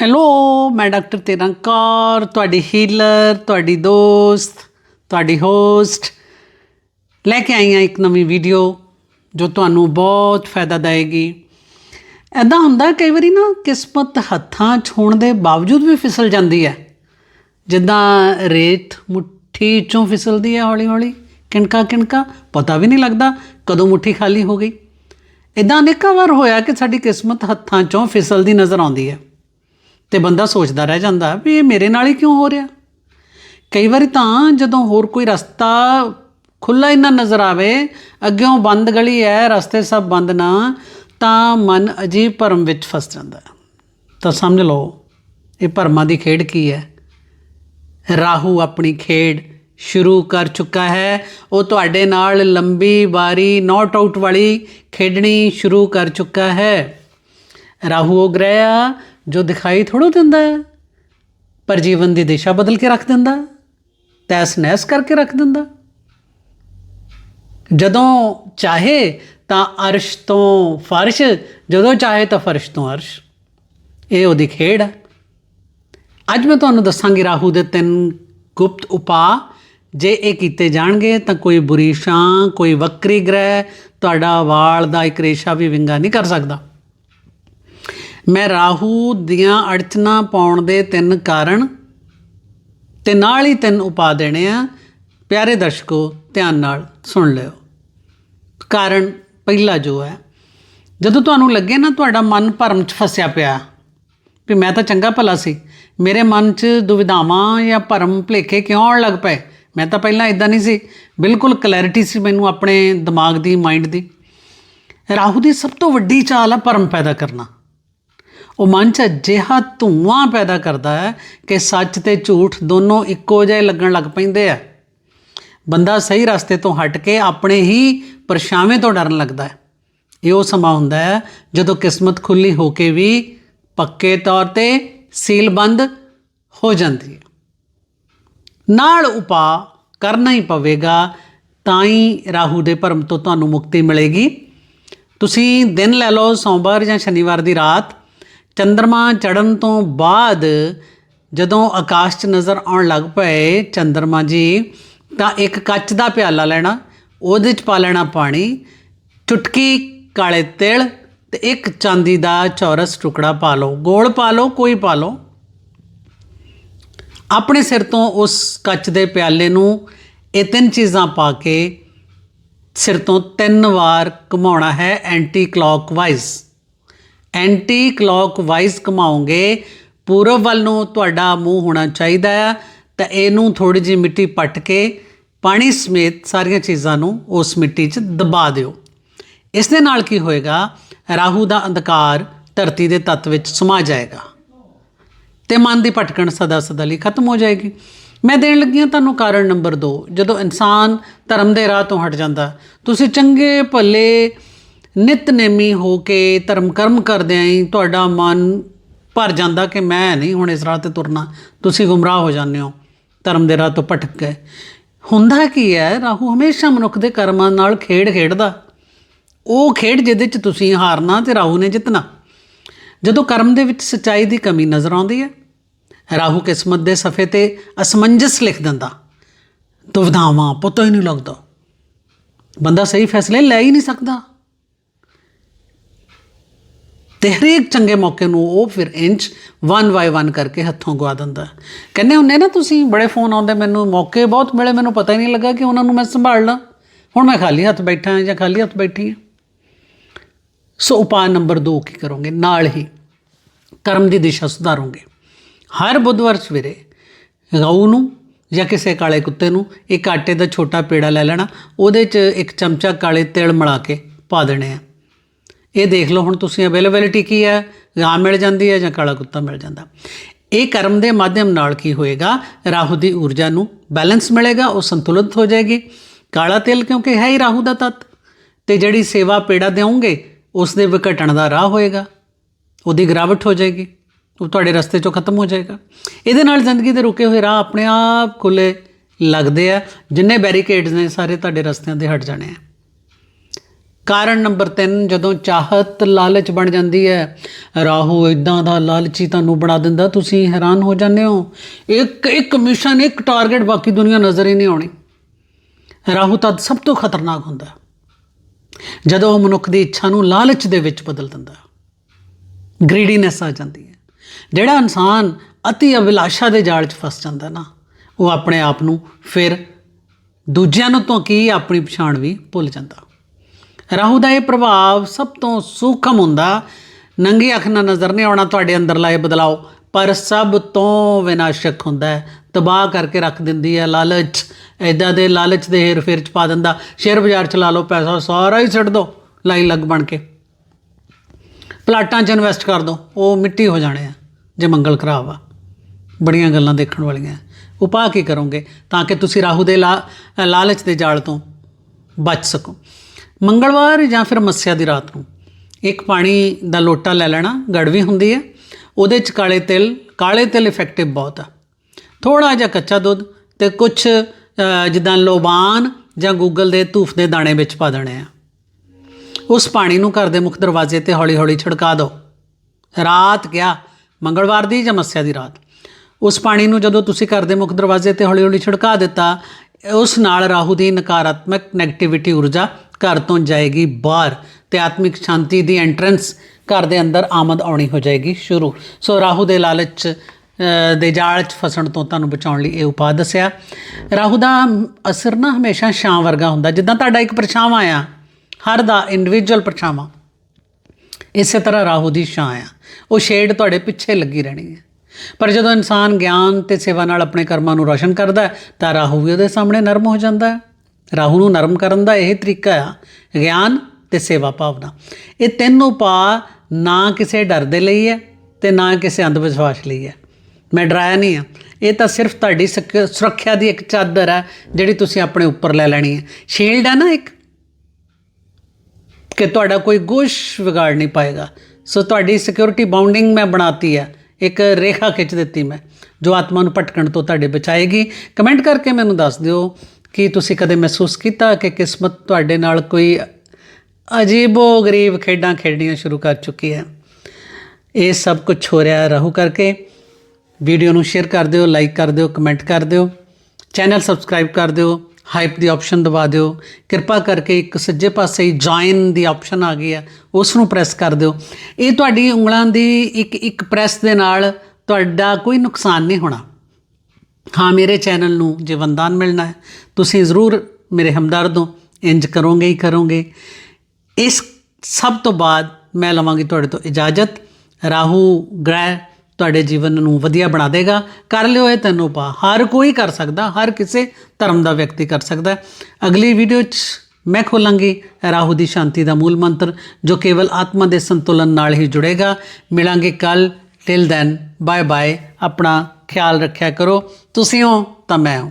Hello ਮੈਂ doctor ਤੇਰਾਂ ਕੌਰ ਤੁਹਾਡੀ ਹੀਲਰ ਤੁਹਾਡੀ ਦੋਸਤ, ਤੁਹਾਡੀ ਹੋਸਟ ਲੈ ਕੇ ਆਈ ਹਾਂ ਇੱਕ ਨਵੀਂ ਵੀਡੀਓ ਜੋ ਤੁਹਾਨੂੰ ਬਹੁਤ ਫਾਇਦਾ ਦੇਵੇਗੀ। ਐਦਾਂ ਹੁੰਦਾ ਕਈ ਵਾਰੀ ਨਾ ਕਿਸਮਤ ਹੱਥਾਂ 'ਚ ਹੋਣ ਦੇ ਬਾਵਜੂਦ ਵੀ ਫਿਸਲ ਜਾਂਦੀ ਹੈ। ਜਿੱਦਾਂ ਰੇਤ ਮੁੱਠੀ 'ਚੋਂ ਫਿਸਲਦੀ ਹੈ ਹੌਲੀ ਹੌਲੀ ਕਿਣਕਾ ਕਿਣਕਾ ਪਤਾ ਵੀ ਨਹੀਂ ਲੱਗਦਾ ਕਦੋਂ ਮੁੱਠੀ ਖਾਲੀ ਹੋ ਗਈ। ਇਦਾਂ ਅਨੇਕਾਂ ਵਾਰ ਹੋਇਆ ਕਿ ਸਾਡੀ ਕਿਸਮਤ ਹੱਥਾਂ 'ਚੋਂ ਫਿਸਲਦੀ ਨਜ਼ਰ ਆਉਂਦੀ ਹੈ। ਤੇ ਬੰਦਾ ਸੋਚਦਾ ਰਹਿ ਜਾਂਦਾ ਵੀ ਇਹ ਮੇਰੇ ਨਾਲ ਹੀ ਕਿਉਂ ਹੋ ਰਿਹਾ? ਕਈ ਵਾਰੀ ਤਾਂ ਜਦੋਂ ਹੋਰ ਕੋਈ ਰਸਤਾ ਖੁੱਲਾ ਹੀ ਨਾ ਨਜ਼ਰ ਆਵੇ, ਅੱਗਿਓਂ ਬੰਦ ਗਲੀ ਹੈ, ਰਸਤੇ ਸਭ ਬੰਦ ਨਾ, ਤਾਂ ਮਨ ਅਜੀਬ ਭਰਮ ਵਿੱਚ ਫਸ ਜਾਂਦਾ। ਤਾਂ ਸਮਝ ਲਓ, ਇਹ ਭਰਮਾਂ ਦੀ ਖੇਡ ਕੀ ਹੈ? ਰਾਹੂ ਆਪਣੀ ਖੇਡ ਸ਼ੁਰੂ ਕਰ ਚੁੱਕਾ ਹੈ। ਉਹ ਤੁਹਾਡੇ ਨਾਲ ਲੰਬੀ ਵਾਰੀ ਨਾਟ ਆਊਟ ਵਾਲੀ ਖੇਡਣੀ ਸ਼ੁਰੂ ਕਰ ਚੁੱਕਾ ਹੈ। ਰਾਹੂ ਉਹ ਗ੍ਰਹਿ ਆ ਜੋ ਦਿਖਾਈ ਥੋੜੋ ਦਿੰਦਾ ਹੈ, ਪਰ ਜੀਵਨ ਦੀ ਦਿਸ਼ਾ ਬਦਲ ਕੇ ਰੱਖ ਦਿੰਦਾ, ਤੈਸ ਨੈਸ ਕਰਕੇ ਰੱਖ ਦਿੰਦਾ। ਜਦੋਂ ਚਾਹੇ ਤਾਂ ਅਰਸ਼ ਤੋਂ ਫਰਸ਼, ਜਦੋਂ ਚਾਹੇ ਤਾਂ ਫਰਸ਼ ਤੋਂ ਅਰਸ਼। ਇਹ ਉਹਦੀ ਖੇਡ ਹੈ। ਅੱਜ ਮੈਂ ਤੁਹਾਨੂੰ ਦੱਸਾਂਗੀ ਰਾਹੂ ਦੇ ਤਿੰਨ ਗੁਪਤ ਉਪਾਅ। ਜੇ ਇਹ ਕੀਤੇ ਜਾਣਗੇ ਤਾਂ ਕੋਈ ਬੁਰੀ ਸ਼ਾਂ ਕੋਈ ਵਕਰੀ ਗ੍ਰਹਿ, ਤੁਹਾਡਾ ਵਾਲ ਦਾ ਇੱਕ ਰੇਸ਼ਾ ਵੀ ਵਿੰਗਾ ਨਹੀਂ ਕਰ ਸਕਦਾ। ਮੈਂ ਰਾਹੂ ਦੀਆਂ ਅੜਚਨਾ ਪਾਉਣ ਦੇ ਤਿੰਨ ਕਾਰਨ ਤੇ ਨਾਲ ਹੀ ਤਿੰਨ ਉਪਾਅ ਦੇਣੇ ਆ। ਪਿਆਰੇ ਦਰਸ਼ਕੋ, ਧਿਆਨ ਨਾਲ ਸੁਣ ਲਿਓ। ਕਾਰਨ ਪਹਿਲਾ ਜੋ ਹੈ, ਜਦੋਂ ਤੁਹਾਨੂੰ ਲੱਗੇ ਨਾ ਤੁਹਾਡਾ ਮਨ ਭਰਮ 'ਚ ਫਸਿਆ ਪਿਆ, ਵੀ ਮੈਂ ਤਾਂ ਚੰਗਾ ਭਲਾ ਸੀ, ਮੇਰੇ ਮਨ 'ਚ ਦੁਵਿਧਾਵਾਂ ਜਾਂ ਭਰਮ ਭੁਲੇਖੇ ਕਿਉਂ ਆਉਣ ਲੱਗ ਪਏ? ਮੈਂ ਤਾਂ ਪਹਿਲਾਂ ਇਦਾਂ ਨਹੀਂ ਸੀ। ਬਿਲਕੁਲ ਕਲੈਰਿਟੀ ਸੀ ਮੈਨੂੰ ਆਪਣੇ ਦਿਮਾਗ ਦੀ ਮਾਈਂਡ ਦੀ। ਰਾਹੂ ਦੀ ਸਭ ਤੋਂ ਵੱਡੀ ਚਾਲ ਹੈ ਭਰਮ ਪੈਦਾ ਕਰਨਾ। ਉਹ ਮਨ 'ਚ ਅਜਿਹਾ ਧੂਆਂ ਪੈਦਾ ਕਰਦਾ ਹੈ ਕਿ ਸੱਚ ਤੇ ਝੂਠ ਦੋਨੋਂ ਇੱਕੋ ਜਿਹੇ ਲੱਗਣ ਲੱਗ ਪੈਂਦੇ ਆ। ਬੰਦਾ ਸਹੀ ਰਸਤੇ ਤੋਂ ਹਟ ਕੇ ਆਪਣੇ ਹੀ ਪਰਛਾਵੇਂ ਤੋਂ ਡਰਨ ਲੱਗਦਾ ਹੈ। ਇਹ ਉਹ ਸਮਾਂ ਹੁੰਦਾ ਹੈ ਜਦੋਂ ਕਿਸਮਤ ਖੁੱਲੀ ਹੋ ਕੇ ਵੀ ਪੱਕੇ ਤੌਰ ਤੇ ਸੀਲਬੰਦ ਹੋ ਜਾਂਦੀ ਹੈ। ਨਾਲ ਉਪਾਅ ਕਰਨਾ ਹੀ ਪਵੇਗਾ, ਤਾਂ ਹੀ ਰਾਹੂ ਦੇ ਭਰਮ ਤੋਂ ਤੁਹਾਨੂੰ ਮੁਕਤੀ ਮਿਲੇਗੀ। ਤੁਸੀਂ ਦਿਨ ਲੈ ਲਓ ਸੋਮਵਾਰ ਜਾਂ ਸ਼ਨੀਵਾਰ ਦੀ ਰਾਤ ਚੰਦਰਮਾ ਚੜਨ ਤੋਂ ਬਾਅਦ ਜਦੋਂ ਆਕਾਸ਼ 'ਚ ਨਜ਼ਰ ਆਉਣ ਲੱਗ ਪਏ ਚੰਦਰਮਾ ਜੀ, ਤਾਂ ਇੱਕ ਕੱਚ ਦਾ ਪਿਆਲਾ ਲੈਣਾ, ਉਹਦੇ 'ਚ ਪਾ ਲੈਣਾ ਪਾਣੀ, ਚੁਟਕੀ ਕਾਲੇ ਤਿਲ ਤੇ ਇੱਕ ਚਾਂਦੀ ਦਾ ਚੌਰਸ ਟੁਕੜਾ ਪਾ ਲਓ, ਗੋਲ ਪਾ ਲਓ, ਕੋਈ ਪਾ ਲਓ। ਆਪਣੇ ਸਿਰ ਤੋਂ ਉਸ ਕੱਚ ਦੇ ਪਿਆਲੇ ਨੂੰ ਇਹ ਤਿੰਨ ਚੀਜ਼ਾਂ ਪਾ ਕੇ ਸਿਰ ਤੋਂ ਤਿੰਨ ਵਾਰ ਘੁਮਾਉਣਾ ਹੈ ਐਂਟੀ ਕਲੌਕਵਾਈਜ਼। ਐਂਟੀ ਕਲੌਕਵਾਈਜ਼ ਘੁਮਾਓਗੇ ਪੂਰਬ ਵੱਲ ਨੂੰ ਤੁਹਾਡਾ ਮੂੰਹ ਹੋਣਾ ਚਾਹੀਦਾ ਆ, ਤਾਂ ਇਹਨੂੰ ਥੋੜੀ ਜਿਹੀ ਮਿੱਟੀ ਪੱਟ ਕੇ ਪਾਣੀ ਸਮੇਤ ਸਾਰੀਆਂ ਚੀਜ਼ਾਂ ਨੂੰ ਉਸ ਮਿੱਟੀ 'ਚ ਦਬਾ ਦਿਓ। ਇਸ ਦੇ ਨਾਲ ਕੀ ਹੋਏਗਾ, ਰਾਹੂ ਦਾ ਅੰਧਕਾਰ ਧਰਤੀ ਦੇ ਤੱਤ ਵਿੱਚ ਸਮਾ ਜਾਏਗਾ ਤੇ ਮਨ ਦੀ ਭਟਕਣ ਸਦਾ ਸਦਾ ਲਈ ਖਤਮ ਹੋ ਜਾਏਗੀ। ਮੈਂ ਦੇਣ ਲੱਗੀ ਹਾਂ ਤੁਹਾਨੂੰ ਕਾਰਨ ਨੰਬਰ 2 ਜਦੋਂ ਇਨਸਾਨ ਧਰਮ ਦੇ ਰਾਹ ਤੋਂ ਹਟ ਜਾਂਦਾ, ਤੁਸੀਂ ਚੰਗੇ ਭਲੇ ਨਿਤਨੇਮੀ ਹੋ ਕੇ ਧਰਮ ਕਰਮ ਕਰਦੇ ਆਂ ਤੁਹਾਡਾ ਮਨ ਭਰ ਜਾਂਦਾ ਕਿ ਮੈਂ ਨਹੀਂ ਹੁਣ ਇਸ ਰਾਹ ਤੇ ਤੁਰਨਾ। ਤੁਸੀਂ ਗੁੰਮਰਾਹ ਹੋ ਜਾਂਦੇ ਹੋ, ਧਰਮ ਦੇ ਰਾਹ ਤੋਂ ਭਟਕ ਗਏ ਹੁੰਦਾ ਕੀ ਹੈ, ਰਾਹੂ ਹਮੇਸ਼ਾ ਮਨੁੱਖ ਦੇ ਕਰਮਾਂ ਨਾਲ ਖੇਡ ਖੇਡਦਾ। ਉਹ ਖੇਡ ਜਿਹਦੇ 'ਚ ਤੁਸੀਂ ਹਾਰਨਾ ਤੇ ਰਾਹੂ ਨੇ ਜਿੱਤਣਾ। ਜਦੋਂ ਕਰਮ ਦੇ ਵਿੱਚ ਸਚਾਈ ਦੀ ਕਮੀ ਨਜ਼ਰ ਆਉਂਦੀ ਹੈ, ਰਾਹੂ ਕਿਸਮਤ ਦੇ ਸਫੇ ਤੇ ਅਸਮੰਜਸ ਲਿਖ ਦਿੰਦਾ। ਦੁਵਿਧਾਵਾਂ, ਪਤਾ ਹੀ ਨਹੀਂ ਲੱਗਦਾ। ਬੰਦਾ ਸਹੀ ਫੈਸਲੇ ਲੈ ਹੀ ਨਹੀਂ ਸਕਦਾ। ਤੇ ਹਰੇਕ ਚੰਗੇ ਮੌਕੇ ਨੂੰ ਉਹ ਫਿਰ ਇੰਚ ਵਨ ਬਾਈ ਵਨ ਕਰਕੇ ਹੱਥੋਂ ਗਵਾ ਦਿੰਦਾ। ਕਹਿੰਦੇ ਹੁੰਦੇ ਨਾ, ਤੁਸੀਂ ਬੜੇ ਫੋਨ ਆਉਂਦੇ, ਮੈਨੂੰ ਮੌਕੇ ਬਹੁਤ ਮਿਲੇ, ਮੈਨੂੰ ਪਤਾ ਹੀ ਨਹੀਂ ਲੱਗਾ ਕਿ ਉਹਨਾਂ ਨੂੰ ਮੈਂ ਸੰਭਾਲ ਲਾਂ। ਹੁਣ ਮੈਂ ਖਾਲੀ ਹੱਥ ਬੈਠਾ ਹਾਂ ਜਾਂ ਖਾਲੀ ਹੱਥ ਬੈਠੀ ਹਾਂ? ਸੋ ਉਪਾਅ ਨੰਬਰ 2 ਕੀ ਕਰੋਗੇ? ਨਾਲ ਹੀ ਕਰਮ ਦੀ ਦਿਸ਼ਾ ਸੁਧਾਰੋਗੇ। ਹਰ ਬੁੱਧਵਾਰ ਸਵੇਰੇ ਗਊ ਨੂੰ ਜਾਂ ਕਿਸੇ ਕਾਲੇ ਕੁੱਤੇ ਨੂੰ ਇੱਕ ਆਟੇ ਦਾ ਛੋਟਾ ਪੇੜਾ ਲੈ ਲੈਣਾ, ਉਹਦੇ 'ਚ ਇੱਕ ਚਮਚਾ ਕਾਲੇ ਤਿਲ ਮਿਲਾ ਕੇ ਪਾ ਦੇਣੇ ਆ। ਇਹ ਦੇਖ ਲਓ ਹੁਣ ਤੁਸੀਂ ਅਵੇਲੇਬਿਲਿਟੀ ਕੀ ਹੈ? ਗਾਂ ਮਿਲ ਜਾਂਦੀ ਹੈ ਜਾਂ ਕਾਲਾ ਕੁੱਤਾ ਮਿਲ ਜਾਂਦਾ? ਇਹ ਕਰਮ ਦੇ ਮਾਧਿਅਮ ਨਾਲ ਕੀ ਹੋਏਗਾ? ਰਾਹੂ ਦੀ ਊਰਜਾ ਨੂੰ ਬੈਲੈਂਸ ਮਿਲੇਗਾ, ਉਹ ਸੰਤੁਲਿਤ ਹੋ ਜਾਏਗੀ। ਕਾਲਾ ਤੇਲ ਕਿਉਂਕਿ ਹੈ ਹੀ ਰਾਹੂ ਦਾ ਤੱਤ। ਤੇ ਜਿਹੜੀ ਸੇਵਾ ਪੇੜਾ ਦੇਵੋਗੇ ਉਸ ਦੇ ਵਿਘਟਣ ਦਾ ਰਾਹ ਹੋਏਗਾ। ਉਹਦੀ ਗਿਰਾਵਟ ਹੋ ਜਾਏਗੀ। ਉਹ ਤੁਹਾਡੇ ਰਸਤੇ ਚੋਂ ਖਤਮ ਹੋ ਜਾਏਗਾ। ਇਹਦੇ ਨਾਲ ਜ਼ਿੰਦਗੀ ਦੇ ਰੁਕੇ ਹੋਏ ਰਾਹ ਆਪਣੇ ਆਪ ਖੁੱਲੇ ਲੱਗਦੇ ਆ। ਜਿੰਨੇ ਬੈਰੀਕੇਡਸ ਨੇ ਸਾਰੇ ਤੁਹਾਡੇ ਰਸਤਿਆਂ ਦੇ ਹਟ ਜਾਣੇ ਆ। ਕਾਰਨ ਨੰਬਰ 3 ਜਦੋਂ ਚਾਹਤ ਲਾਲਚ ਬਣ ਜਾਂਦੀ ਹੈ, ਰਾਹੂ ਇਦਾਂ ਦਾ ਲਾਲਚੀ ਤੁਹਾਨੂੰ ਬਣਾ ਦਿੰਦਾ, ਤੁਸੀਂ ਹੈਰਾਨ ਹੋ ਜਾਂਦੇ ਹੋ। ਇੱਕ ਇੱਕ ਮਿਸ਼ਨ ਇੱਕ ਟਾਰਗੇਟ ਬਾਕੀ ਦੁਨੀਆ ਨਜ਼ਰ ਹੀ ਨਹੀਂ ਆਉਣੀ। ਰਾਹੂ ਤਾਂ ਸਭ ਤੋਂ ਖਤਰਨਾਕ ਹੁੰਦਾ। ਜਦੋਂ ਉਹ ਮਨੁੱਖ ਦੀ ਇੱਛਾ ਨੂੰ ਲਾਲਚ ਦੇ ਵਿੱਚ ਬਦਲ ਦਿੰਦਾ। ਹੈ। ਗ੍ਰੀਡੀਨੈਸ ਆ ਜਾਂਦੀ ਹੈ। ਜਿਹੜਾ ਇਨਸਾਨ ਅਤੀ ਅਭਿਲਾਸ਼ਾ ਦੇ ਜਾਲ 'ਚ ਫਸ ਜਾਂਦਾ ਨਾ, ਉਹ ਆਪਣੇ ਆਪ ਨੂੰ ਫਿਰ ਦੂਜਿਆਂ ਨੂੰ ਤੋਂ ਕੀ ਆਪਣੀ ਪਛਾਣ ਵੀ ਭੁੱਲ ਜਾਂਦਾ। ਰਾਹੂ ਦਾ ਇਹ ਪ੍ਰਭਾਵ ਸਭ ਤੋਂ ਸੂਖਮ ਹੁੰਦਾ। ਨੰਗੀ ਅੱਖ ਨਾਲ ਨਜ਼ਰ ਨਹੀਂ ਆਉਣਾ, ਤੁਹਾਡੇ ਅੰਦਰ ਲਾਏ ਬਦਲਾਓ। ਪਰ ਸਭ ਤੋਂ ਵਿਨਾਸ਼ਕ ਹੁੰਦਾ ਹੈ। ਤਬਾਹ ਕਰਕੇ ਰੱਖ ਦਿੰਦੀ ਹੈ ਲਾਲਚ। ਐਦਾਂ ਦੇ ਲਾਲਚ ਦੇ ਹੇਰ ਫੇਰ ਚ ਪਾ ਦਿੰਦਾ। ਸ਼ੇਅਰ ਬਾਜ਼ਾਰ ਚ ਲਾ ਲਓ ਪੈਸਾ, ਸਾਰਾ ਹੀ ਛੱਡ ਦੋ ਲਾਈ ਲੱਗ ਬਣ ਕੇ। ਪਲਾਟਾਂ 'ਚ ਇਨਵੈਸਟ ਕਰ ਦੋ। ਉਹ ਮਿੱਟੀ ਹੋ ਜਾਣੇ ਆ, ਜੇ ਮੰਗਲ ਖਰਾਬ ਆ। ਬੜੀਆਂ ਗੱਲਾਂ ਦੇਖਣ ਵਾਲੀਆਂ। ਉਪਾਅ ਕੀ ਕਰੋਗੇ? ਤਾਂ ਕਿ ਤੁਸੀਂ ਰਾਹੂ ਦੇ ਲਾ- ਲਾਲਚ ਦੇ ਜਾਲ ਤੋਂ ਬਚ ਸਕੋ। ਮੰਗਲਵਾਰ ਜਾਂ ਫਿਰ ਮੱਸਿਆ ਦੀ ਰਾਤ ਨੂੰ। ਇੱਕ ਪਾਣੀ ਦਾ ਲੋਟਾ ਲੈ ਲੈਣਾ ਗੜਵੀ ਹੁੰਦੀ ਹੈ। ਉਹਦੇ 'ਚ ਕਾਲੇ ਤਿਲ ਕਾਲੇ ਤਿਲ ਇਫੈਕਟਿਵ ਬਹੁਤ ਆ। ਥੋੜਾ ਜਿਹਾ ਕੱਚਾ ਦੁੱਧ ਤੇ ਕੁਝ ਜਿੱਦਾਂ ਲੋਬਾਨ ਜਾਂ ਗੂਗਲ ਦੇ ਧੂਫ ਦੇ ਦਾਣੇ ਵਿੱਚ ਪਾ ਦੇਣੇ ਆ। ਉਸ ਪਾਣੀ ਨੂੰ ਘਰ ਦੇ ਮੁੱਖ ਦਰਵਾਜ਼ੇ ਤੇ ਹੌਲੀ-ਹੌਲੀ ਛਿੜਕਾ ਦਿਓ ਰਾਤ ਗਿਆ ਮੰਗਲਵਾਰ ਦੀ ਜਾਂ ਮੱਸਿਆ ਦੀ ਰਾਤ? ਉਸ ਪਾਣੀ ਨੂੰ ਜਦੋਂ ਤੁਸੀਂ ਘਰ ਦੇ ਮੁੱਖ ਦਰਵਾਜ਼ੇ ਤੇ ਹੌਲੀ-ਹੌਲੀ ਛਿੜਕਾ ਦਿੱਤਾ, ਉਸ ਨਾਲ ਰਾਹੂ ਦੀ ਨਕਾਰਾਤਮਕ ਨੈਗੇਟਿਵਿਟੀ ਊਰਜਾ ਘਰ ਤੋਂ ਜਾਏਗੀ ਬਾਹਰ ਤੇ ਆਤਮਿਕ ਸ਼ਾਂਤੀ ਦੀ ਐਂਟਰੈਂਸ ਘਰ ਦੇ ਅੰਦਰ ਆਮਦ ਆਉਣੀ ਹੋ ਜਾਏਗੀ ਸ਼ੁਰੂ। ਸੋ ਰਾਹੂ ਦੇ ਲਾਲਚ ਦੇ ਜਾਲ 'ਚ ਫਸਣ ਤੋਂ ਤੁਹਾਨੂੰ ਬਚਾਉਣ ਲਈ ਇਹ ਉਪਾਅ ਦੱਸਿਆ। ਰਾਹੂ ਦਾ ਅਸਰ ਨਾ ਹਮੇਸ਼ਾ ਛਾਂ ਵਰਗਾ ਹੁੰਦਾ। ਜਿੱਦਾਂ ਤੁਹਾਡਾ ਇੱਕ ਪਰਛਾਵਾਂ ਆ, ਹਰ ਦਾ ਇੰਡੀਵਿਜੂਅਲ ਪਰਛਾਵਾਂ, ਇਸੇ ਤਰ੍ਹਾਂ ਰਾਹੂ ਦੀ ਛਾਂ ਆ। ਉਹ ਸ਼ੇਡ ਤੁਹਾਡੇ ਪਿੱਛੇ ਲੱਗੀ ਰਹਿਣੀ ਹੈ। ਪਰ ਜਦੋਂ ਇਨਸਾਨ ਗਿਆਨ ਤੇ ਸੇਵਾ ਨਾਲ ਆਪਣੇ ਕਰਮਾਂ ਨੂੰ ਰੋਸ਼ਨ ਕਰਦਾ ਤਾਂ ਰਾਹੂ ਵੀ ਉਹਦੇ ਸਾਹਮਣੇ ਨਰਮ ਹੋ ਜਾਂਦਾ ਹੈ। ਰਾਹੂ ਨੂੰ ਨਰਮ ਕਰਨ ਦਾ ਇਹ ਤਰੀਕਾ ਆ, ਗਿਆਨ ਤੇ ਸੇਵਾ ਭਾਵਨਾ। ਇਹ ਤਿੰਨ ਉਪਾਅ ਨਾ ਕਿਸੇ ਡਰ ਦੇ ਲਈ ਹੈ ਤੇ ਨਾ ਕਿਸੇ ਅੰਧ ਵਿਸ਼ਵਾਸ ਲਈ ਹੈ। ਮੈਂ ਡਰਾਇਆ ਨਹੀਂ ਆ। ਇਹ ਤਾਂ ਸਿਰਫ ਤੁਹਾਡੀ ਸਕ- ਸੁਰੱਖਿਆ ਦੀ ਇੱਕ ਚਾਦਰ ਹੈ ਜਿਹੜੀ ਤੁਸੀਂ ਆਪਣੇ ਉੱਪਰ ਲੈ ਲੈਣੀ ਹੈ। ਸ਼ੀਲਡ ਹੈ ਨਾ ਇੱਕ, ਕਿ ਤੁਹਾਡਾ ਕੋਈ ਗੋਸ਼ ਵਿਗਾੜ ਨਹੀਂ ਪਾਏਗਾ। ਸੋ ਤੁਹਾਡੀ ਸਿਕਿਉਰਿਟੀ ਬਾਉਂਡਿੰਗ ਮੈਂ ਬਣਾਤੀ ਹੈ ਇੱਕ ਰੇਖਾ ਖਿੱਚ ਦਿੱਤੀ ਮੈਂ, ਜੋ ਆਤਮਾ ਨੂੰ ਭਟਕਣ ਤੋਂ ਤੁਹਾਡੇ ਬਚਾਏਗੀ। ਕਮੈਂਟ ਕਰਕੇ ਮੈਨੂੰ ਦੱਸ ਦਿਓ ਕੀ ਤੁਸੀਂ ਕਦੇ ਮਹਿਸੂਸ ਕੀਤਾ ਕਿ ਕਿਸਮਤ ਤੁਹਾਡੇ ਨਾਲ ਕੋਈ ਅਜੀਬੋ ਗਰੀਬ ਖੇਡਾਂ ਖੇਡਣੀਆਂ ਸ਼ੁਰੂ ਕਰ ਚੁੱਕੀ ਹੈ? ਇਹ ਸਭ ਕੁਝ ਹੋ ਰਿਹਾ ਹੈ ਰਹੂ ਕਰਕੇ। ਵੀਡੀਓ ਨੂੰ ਸ਼ੇਅਰ ਕਰ ਦਿਓ, ਲਾਈਕ ਕਰ ਦਿਓ, ਕਮੈਂਟ ਕਰ ਦਿਓ। ਚੈਨਲ ਸਬਸਕ੍ਰਾਈਬ ਕਰ ਦਿਓ, ਹਾਈਪ ਦੀ ਆਪਸ਼ਨ ਦਬਾ ਦਿਓ। ਕਿਰਪਾ ਕਰਕੇ ਇੱਕ ਸੱਜੇ ਪਾਸੇ ਹੀ ਜੁਆਇਨ ਦੀ ਆਪਸ਼ਨ ਆ ਗਈ ਹੈ, ਉਸ ਨੂੰ ਪ੍ਰੈਸ ਕਰ ਦਿਓ। ਇਹ ਤੁਹਾਡੀ ਉਂਗਲਾਂ ਦੀ ਇੱਕ ਇੱਕ ਪ੍ਰੈਸ ਦੇ ਨਾਲ ਤੁਹਾਡਾ ਕੋਈ ਨੁਕਸਾਨ ਨਹੀਂ ਹੋਣਾ। ਹਾਂ, ਮੇਰੇ ਚੈਨਲ ਨੂੰ ਜੇ ਵੰਦਾਨ ਮਿਲਣਾ ਹੈ, ਤੁਸੀਂ ਜ਼ਰੂਰ ਮੇਰੇ ਹਮਦਰਦ ਹੋ ਇੰਜ ਕਰੋਗੇ ਹੀ ਕਰੋਗੇ। ਇਸ ਸਭ ਤੋਂ ਬਾਅਦ ਮੈਂ ਲਵਾਂਗੀ ਤੁਹਾਡੇ ਤੋਂ ਇਜਾਜ਼ਤ। ਰਾਹੂ ਗ੍ਰਹਿ ਤੁਹਾਡੇ ਜੀਵਨ ਨੂੰ ਵਧੀਆ ਬਣਾ ਦੇਗਾ। ਕਰ ਲਿਓ ਇਹ ਤੈਨੂੰ ਪਾ ਹਰ ਕੋਈ ਕਰ ਸਕਦਾ, ਹਰ ਕਿਸੇ ਧਰਮ ਦਾ ਵਿਅਕਤੀ ਕਰ ਸਕਦਾ ਅਗਲੀ ਵੀਡੀਓ 'ਚ ਮੈਂ ਖੋਲਾਂਗੀ ਰਾਹੂ ਦੀ ਸ਼ਾਂਤੀ ਦਾ ਮੂਲ ਮੰਤਰ, ਜੋ ਕੇਵਲ ਆਤਮਾ ਦੇ ਸੰਤੁਲਨ ਨਾਲ ਹੀ ਜੁੜੇਗਾ। ਮਿਲਾਂਗੇ ਕੱਲ ਟਿਲ ਦੈਨ ਬਾਏ ਬਾਏ ਆਪਣਾ ਖਿਆਲ ਰੱਖਿਆ ਕਰੋ। ਤੁਸੀਂ ਹੋ ਤਾਂ ਮੈਂ ਹਾਂ।